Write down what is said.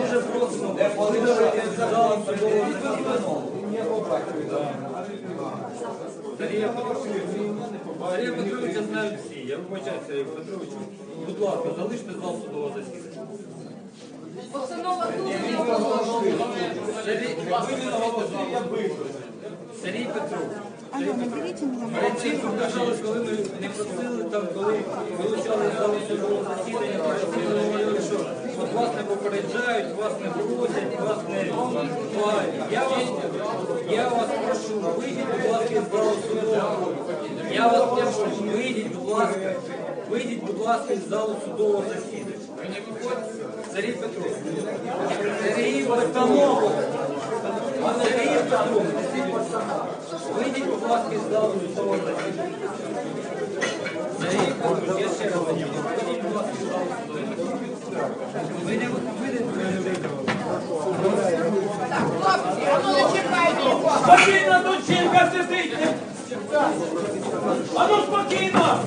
Дуже просто. Зал судового засідання. Сергія Сергія Петровича знають всі. Я вибачаюся, Сергію Петровичу. Будь ласка, залиште зал судового засідання. Постанова тут. Сергій Сергій Перед коли ми не просили, там, коли вилучали залу судового засідання, то говорили, що от вас не попереджають, вас не просять, вас не хвалять. Я вас, я вас прошу, вийдіть, будь ласка, з залу судового. Я вас прошу, вийдіть, будь ласка, вийдіть, будь ласка, з залу судового засідання. Сергій Петрович. Сергій Петрович. Сергій Петрович. Вийдіть, будь ласка, з залу судового засідання. Сергій Петрович, я ще раз говорю, вийдіть, будь ласка, з залу судового засідання. Ви не. Спокійно, тут жінка сидить. А ну спокійно!